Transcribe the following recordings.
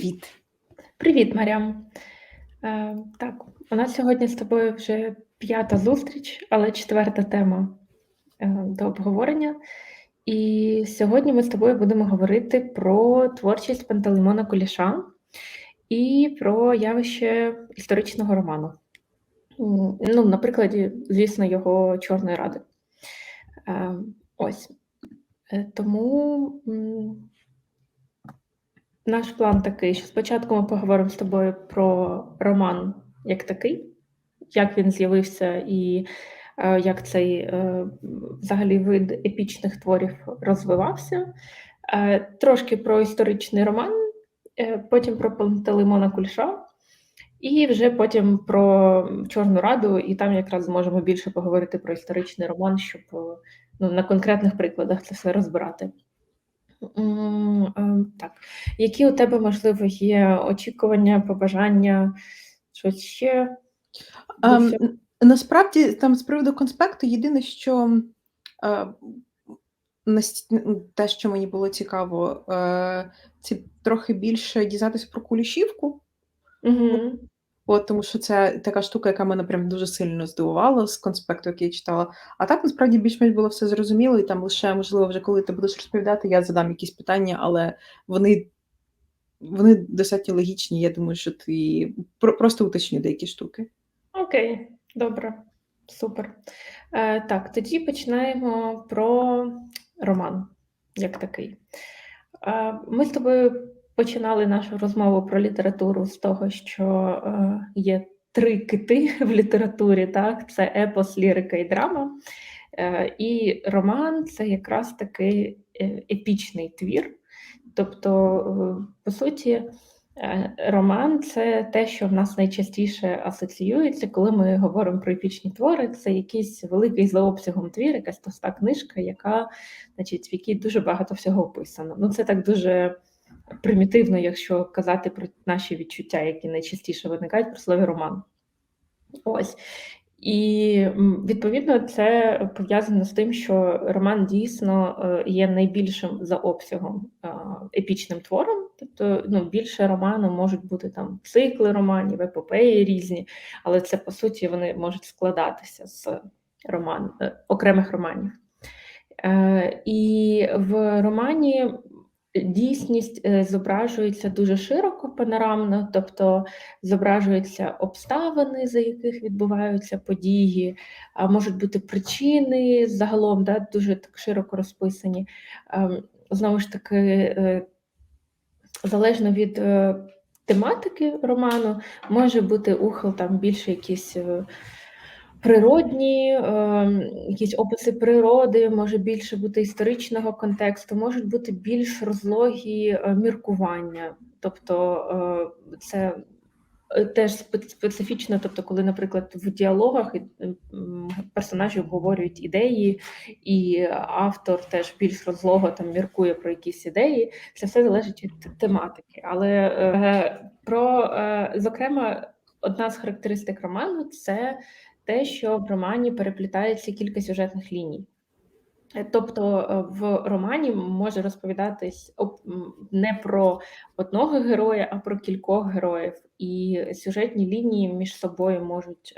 Привіт. Привіт, Марям. Е, так, у нас сьогодні з тобою вже п'ята зустріч, але четверта тема е, до обговорення. І сьогодні ми з тобою будемо говорити про творчість Пантелеймона Куліша і про явище історичного роману. Ну, на прикладі, звісно, його Чорної Ради. Е, ось. Е, тому. Наш план такий, що спочатку ми поговоримо з тобою про роман як такий, як він з'явився і е, як цей е, взагалі вид епічних творів розвивався. Е, трошки про історичний роман, е, потім про Пантелеймона Кульша, і вже потім про Чорну Раду, і там якраз зможемо більше поговорити про історичний роман, щоб ну, на конкретних прикладах це все розбирати. Ем, так. Які у тебе, можливо, є очікування, побажання, щось ще? Um, насправді, там з приводу конспекту, єдине, що е, те, що мені було цікаво, е, це трохи більше дізнатися про кулішівку. Угу. От, тому що це така штука, яка мене прям дуже сильно здивувала з конспекту, який я читала. А так насправді більш-менш було все зрозуміло, і там лише, можливо, вже коли ти будеш розповідати, я задам якісь питання, але вони вони достатньо логічні. Я думаю, що ти просто уточню деякі штуки. Окей, добре, супер. Е, Так, тоді починаємо про роман як такий. Е, Ми з тобою починали нашу розмову про літературу з того, що е, є три кити в літературі: так, це епос, лірика і драма. Е, І роман це якраз такий е, епічний твір. Тобто, по суті, роман це те, що в нас найчастіше асоціюється, коли ми говоримо про епічні твори. Це якийсь великий за обсягом твір, якась тоста книжка, яка, значить, в якій дуже багато всього описано. Ну, це так дуже примітивно, якщо казати про наші відчуття, які найчастіше виникають про слові роман. Ось. І відповідно це пов'язано з тим, що роман дійсно е, є найбільшим за обсягом е, епічним твором. Тобто ну, більше роману можуть бути там цикли романів, епопеї різні, але це по суті вони можуть складатися з роман, е, окремих романів. І в романі Дійсність е, зображується дуже широко панорамно, тобто зображуються обставини, за яких відбуваються події, а можуть бути причини загалом, да, дуже так широко розписані. Ем, знову ж таки, е, залежно від е, тематики роману, може бути ухил там більше якісь природні, е, якісь описи природи, може більше бути історичного контексту, можуть бути більш розлогі е, міркування. Тобто е, це е, теж специфічно, тобто, коли, наприклад, в діалогах персонажі обговорюють ідеї, і автор теж більш розлого там міркує про якісь ідеї, це все залежить від тематики. Але е, про, е, зокрема, одна з характеристик роману це те, що в романі переплітається кілька сюжетних ліній. Е, тобто е, в романі може розповідатись не про одного героя, а про кількох героїв, і сюжетні лінії між собою можуть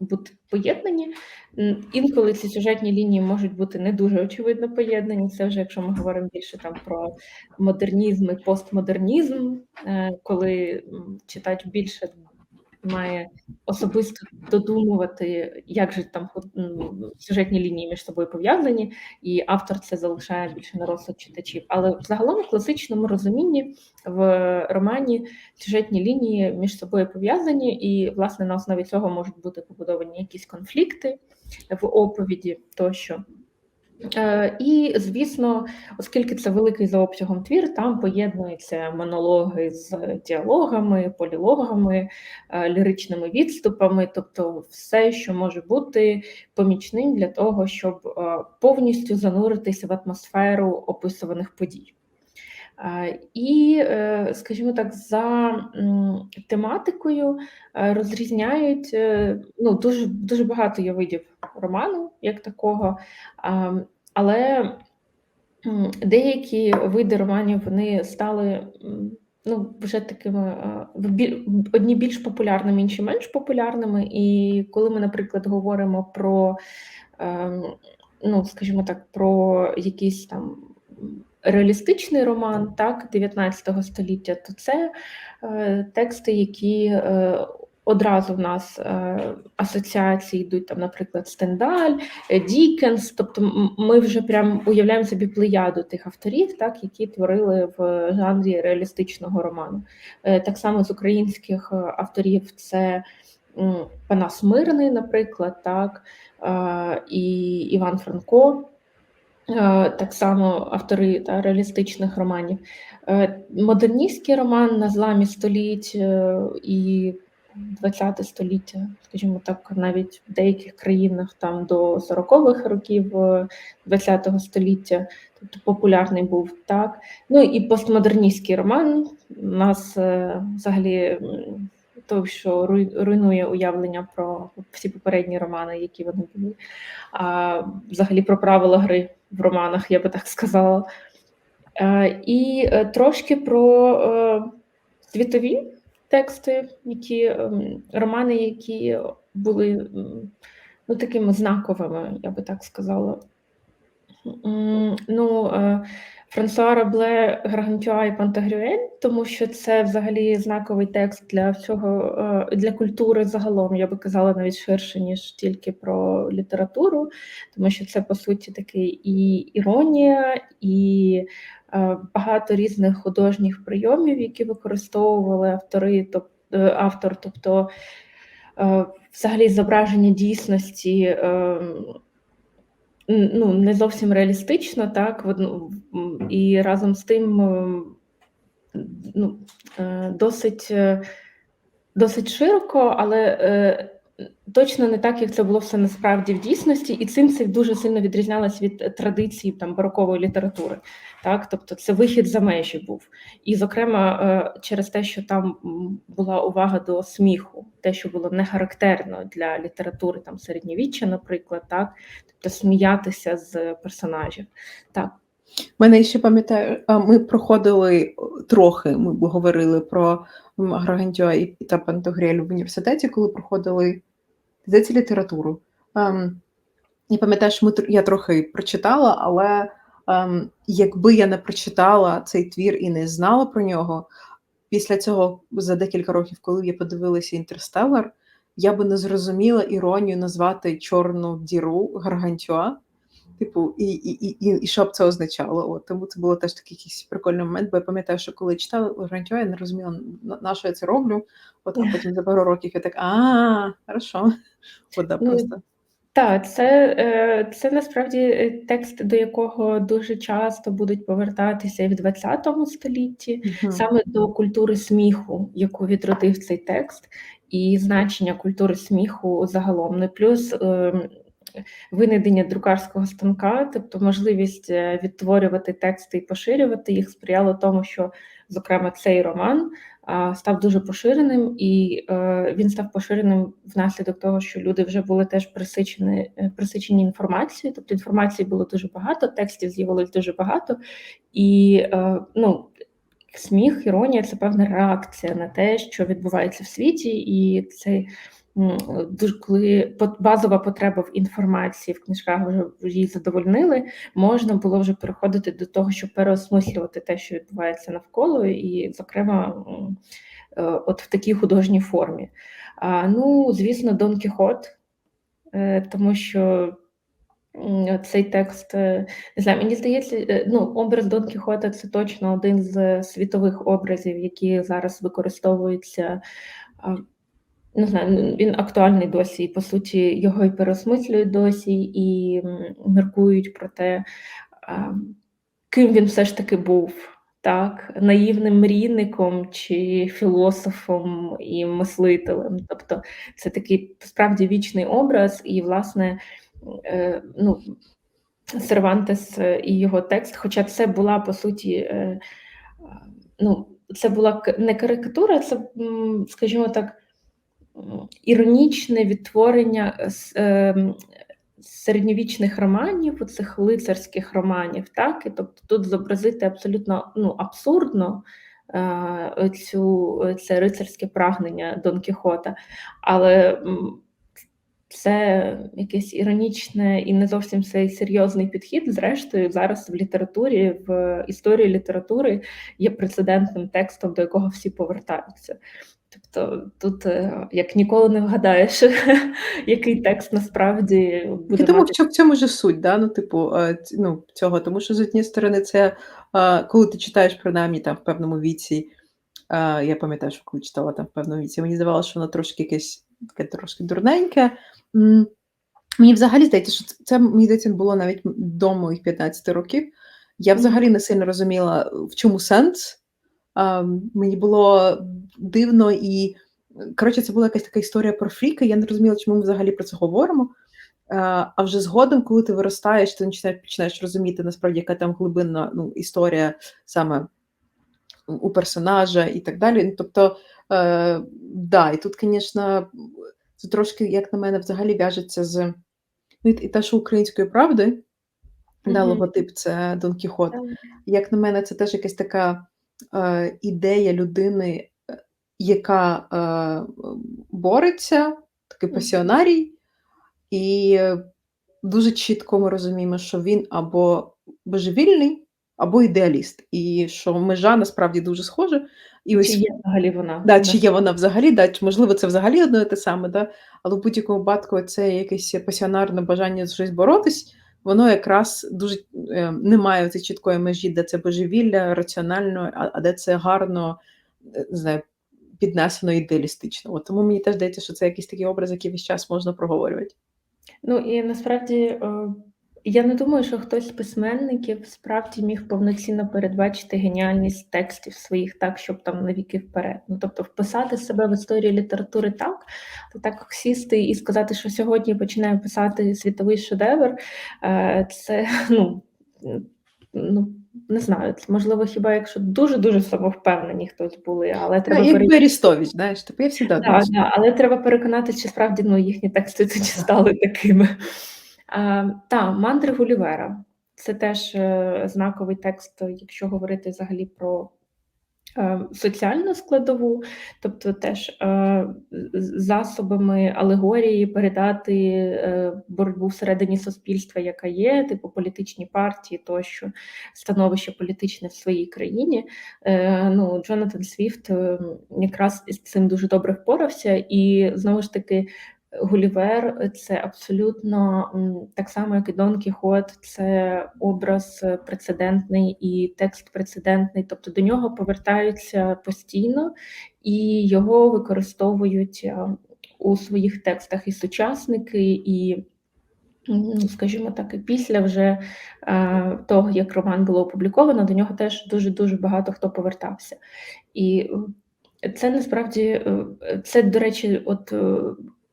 бути поєднані. Інколи ці сюжетні лінії можуть бути не дуже очевидно поєднані. Це вже якщо ми говоримо більше там про модернізм і постмодернізм, е, коли читач більше має особисто додумувати, як же там сюжетні лінії між собою пов'язані, і автор це залишає більше на розсуд читачів. Але взагалом в класичному розумінні в романі сюжетні лінії між собою пов'язані, і власне на основі цього можуть бути побудовані якісь конфлікти в оповіді тощо. Е, і, звісно, оскільки це великий за обсягом твір, там поєднуються монологи з діалогами, полілогами, е, ліричними відступами, тобто все, що може бути помічним для того, щоб е, повністю зануритися в атмосферу описуваних подій. І, скажімо так, за тематикою розрізняють ну, дуже дуже багато є видів роману як такого, але деякі види романів вони стали ну, вже такими е, одні більш популярними, інші менш популярними. І коли ми, наприклад, говоримо про, ем, ну, скажімо так, про якийсь там реалістичний роман, так, 19 століття, то це е, тексти, які е, одразу в нас е, асоціації йдуть, там, наприклад, Стендаль, е, Дікенс. Тобто ми вже прям уявляємо собі плеяду тих авторів, так, які творили в жанрі реалістичного роману. Е, Так само з українських е, авторів це Панас Мирний, наприклад, так, е, і Іван Франко. Е, Так само автори та, реалістичних романів. Е, Модерністський роман на зламі століть е, і ХХ століття, скажімо так, навіть в деяких країнах там до 40-х років ХХ століття, тобто популярний був так. Ну і постмодерністський роман у нас взагалі м, той, що руйнує уявлення про всі попередні романи, які вони були, а взагалі про правила гри в романах, я би так сказала. Е, І е, трошки про е, світові тексти, які ем, романи, які були ну, такими знаковими, я би так сказала. Ну, Франсуа Рабле, Гаргантюа і Пантагрюель, тому що це взагалі знаковий текст для всього е, для культури загалом, я би казала, навіть ширше, ніж тільки про літературу, тому що це по суті такий і іронія, і е, багато різних художніх прийомів, які використовували автори, тоб- е, автор, тобто взагалі зображення дійсності. Ну, не зовсім реалістично, так, і разом з тим ну, е, досить, е, досить широко, але е, точно не так, як це було все насправді в дійсності, і цим це дуже сильно відрізнялось від традицій там барокової літератури. Так, тобто це вихід за межі був. І, зокрема, е, через те, що там була увага до сміху, те, що було не характерно для літератури там середньовіччя, наприклад, так, тобто сміятися з персонажів. Так, Мене ще пам'ятаю, ми проходили трохи, ми говорили про Гаргантюа і та Пантогрель в університеті, коли проходили здається, літературу. Ем, я пам'ятаю, ми, я трохи прочитала, але ем, якби я не прочитала цей твір і не знала про нього, після цього за декілька років, коли я подивилася Інтерстеллар, я би не зрозуміла іронію назвати чорну діру Гаргантюа. Типу, і, і, і, і, і що б це означало? От, тому це було теж такий якийсь прикольний момент, бо я пам'ятаю, що коли читала Гаргантюа, я не розуміла, на, на що я це роблю. От, а потім за пару років я так, а, хорошо. От, да, Ну, просто. Так, це, е, це насправді е, текст, до якого дуже часто будуть повертатися і в ХХ столітті, Мгм. саме до культури сміху, яку відродив цей текст, і значення культури сміху загалом. Ну, плюс ем, винайдення друкарського станка, тобто можливість е, відтворювати тексти і поширювати їх, сприяло тому, що, зокрема, цей роман став дуже поширеним, і е, він став поширеним внаслідок того, що люди вже були теж присичені, е, присичені інформацією, тобто інформації було дуже багато, текстів з'явилось дуже багато, і ну. Сміх, іронія це певна реакція на те, що відбувається в світі, і це м, дуже коли базова потреба в інформації в книжках вже її задовольнили, можна було вже переходити до того, щоб переосмислювати те, що відбувається навколо, і, зокрема, е, от в такій художній формі. Ну, звісно, Дон Кіхот, е, тому що цей текст, е, не знаю, мені здається, ну, образ Дон Кіхота це точно один з світових образів, які зараз використовуються. Не знаю, він актуальний досі, і по суті його і переосмислюють досі, і міркують про те, ким він все ж таки був, так, наївним мрійником чи філософом і мислителем. Тобто це такий справді вічний образ, і, власне, е, ну, Сервантес і його текст, хоча це була по суті, е, ну, це була не карикатура, це, скажімо так, іронічне відтворення е, ем, середньовічних романів, оцих лицарських романів, так? І тобто тут зобразити абсолютно ну, абсурдно е, цю це рицарське прагнення Дон Кіхота. Але це якесь іронічне і не зовсім цей серйозний підхід. Зрештою, зараз в літературі, в історії літератури є прецедентним текстом, до якого всі повертаються. Тобто тут е, як ніколи не вгадаєш, який текст насправді буде Я думаю, що в цьому ж суть, да? ну, типу, е, ну, цього. Тому що з однієї сторони, це е, коли ти читаєш принаймні там в певному віці. Я пам'ятаю, що коли читала там в певному віці, мені здавалося, що воно трошки якесь таке трошки дурненьке. Мені взагалі здається, що це, мені здається, було навіть до моїх 15 років. Я взагалі не сильно розуміла, в чому сенс. Мені було дивно і коротше, це була якась така історія про фріки. Я не розуміла, чому ми взагалі про це говоримо. А, а вже згодом, коли ти виростаєш, ти починаєш, починаєш розуміти насправді, яка там глибинна ну, історія саме у персонажа і так далі. Тобто, е, да, і тут, звісно, це трошки, як на мене, взагалі в'яжеться з ну, і те, що української правди, да, логотип це Дон Кіхот. Як на мене, це теж якась така е, ідея людини, яка е, бореться, такий пасіонарій, і е, дуже чітко ми розуміємо, що він або божевільний, або ідеаліст, і що межа насправді дуже схожа. І Чи є взагалі вона? Да, чи є вона взагалі, да, чи можливо це взагалі одно і те саме, да? але в будь-якому випадку це якесь пасіонарне бажання з щось боротись, воно якраз дуже е, не має цієї чіткої межі, де це божевілля, раціонально, а, а де це гарно, е, не знаю, піднесено ідеалістично. От тому мені теж здається, що це якийсь такий образ, який весь час можна проговорювати. Ну і насправді е, я не думаю, що хтось з письменників справді міг повноцінно передбачити геніальність текстів своїх так, щоб там на віки вперед. Ну тобто, вписати себе в історію літератури так, то так сісти і сказати, що сьогодні починаю писати світовий шедевр, е, це ну. Ну, не знаю, це можливо, хіба якщо дуже дуже самовпевнені хтось були, але треба Як пере- Арістович, знаєш, типу я завжди Да, да, але треба переконати, чи справді ну, їхні тексти тоді стали такими. А, та, мандри Гулівера. Це теж е, знаковий текст, якщо говорити взагалі про е, соціальну складову, тобто теж е, засобами алегорії передати е, боротьбу всередині суспільства, яка є, типу політичні партії, тощо становище політичне в своїй країні. Е, ну, Джонатан Свіфт е, якраз із цим дуже добре впорався, і знову ж таки. Гулівер це абсолютно так само, як і Дон Кіхот, це образ прецедентний і текст прецедентний, тобто до нього повертаються постійно і його використовують е, у своїх текстах і сучасники, і, скажімо так, і після вже е, того, як роман було опубліковано, до нього теж дуже дуже багато хто повертався. І це насправді е, це, до речі, от.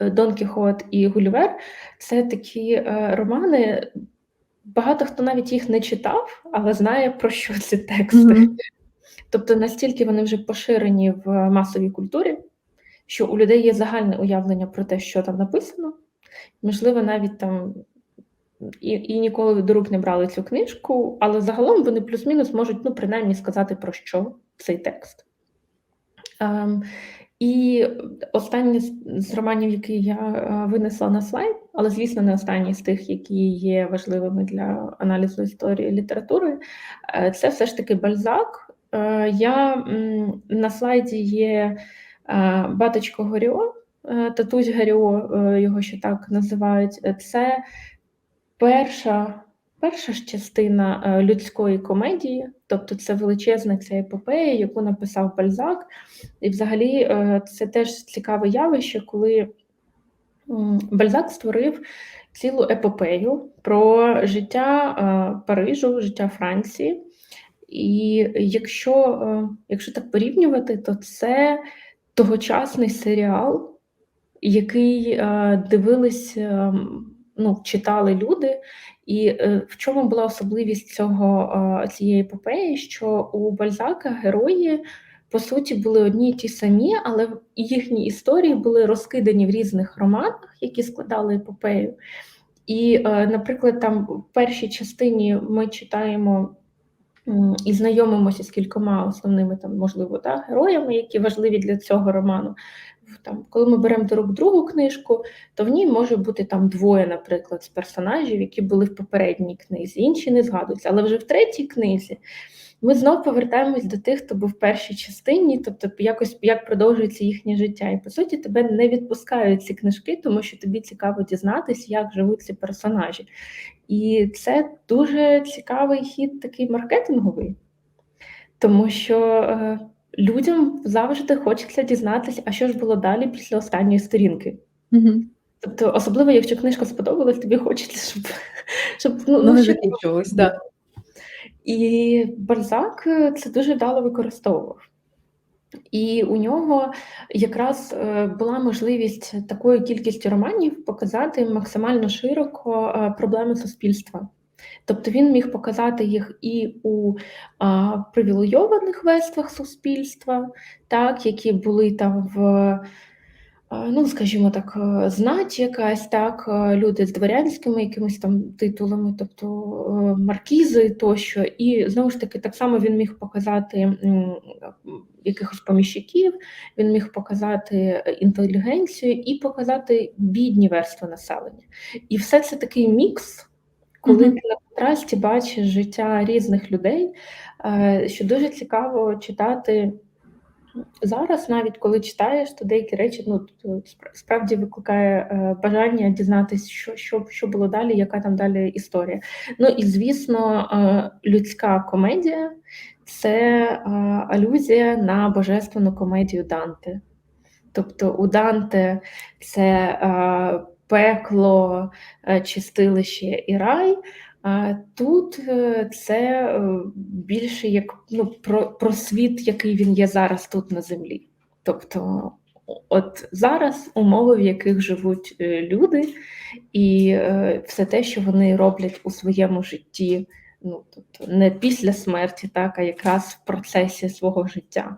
Дон Кіхот і Гулівер це такі е, романи. Багато хто навіть їх не читав, але знає про що ці тексти. Мгм. Тобто настільки вони вже поширені в масовій культурі, що у людей є загальне уявлення про те, що там написано. Можливо, навіть там і, і ніколи до рук не брали цю книжку, але загалом вони плюс-мінус можуть ну, принаймні сказати про що цей текст. Ем, і останній з, романів, який я е, винесла на слайд, але звісно, не останній з тих, які є важливими для аналізу історії літератури, е, це все ж таки Бальзак. Е, я на слайді є Баточко Горіо, Татусь Горіо, його ще так називають. Це перша. Перша ж частина е, людської комедії, тобто це величезна ця епопея, яку написав Бальзак. І взагалі е, це теж цікаве явище, коли Бальзак створив цілу епопею про життя е, Парижу, життя Франції. І якщо, якщо так порівнювати, то це тогочасний серіал, який дивились, е, м, ну, читали люди. І е, в чому була особливість цього е, цієї епопеї, що у Бальзака герої по суті були одні й ті самі, але їхні історії були розкидані в різних романах, які складали епопею. І, е, наприклад, там в першій частині ми читаємо і знайомимося з кількома основними там, можливо, да, героями, які важливі для цього роману. Там, коли ми беремо до рук другу книжку, то в ній може бути там двоє, наприклад, з персонажів, які були в попередній книзі, інші не згадуються. Але вже в третій книзі ми знов повертаємось до тих, хто був в першій частині, тобто якось як продовжується їхнє життя. І по суті, тебе не відпускають ці книжки, тому що тобі цікаво дізнатися, як живуть ці персонажі. І це дуже цікавий хід, такий маркетинговий, тому що е, людям завжди хочеться дізнатися, а що ж було далі після останньої сторінки. Угу. Тобто, особливо, якщо книжка сподобалась, тобі хочеться, щоб, щоб ну, Ну, закінчилось, да. І Бальзак е, це дуже вдало використовував. І у нього якраз е, була можливість такою кількістю романів показати максимально широко е, проблеми суспільства. Тобто він міг показати їх і у а, привілейованих верствах суспільства, так, які були там в, ну, скажімо так, е, знать якась, так, е, люди з дворянськими якимись там титулами, тобто е, маркізи тощо. І знову ж таки, так само він міг показати якихось поміщиків, він міг показати інтелігенцію і показати бідні верстви населення. І все це такий мікс, коли ти на контрасті бачиш життя різних людей, е, що дуже цікаво читати зараз, навіть коли читаєш, то деякі речі ну, справді викликає е, бажання дізнатися, що, що, що було далі, яка там далі історія. Ну і звісно, е, людська комедія це алюзія на божественну комедію Данте. Тобто у Данте це пекло, е, чистилище і рай. А тут е, це е, більше як ну, про, про світ, який він є зараз тут на землі. Тобто, от зараз умови, в яких живуть люди, і все те, що вони роблять у своєму житті, ну тобто не після смерті, так, а якраз в процесі свого життя.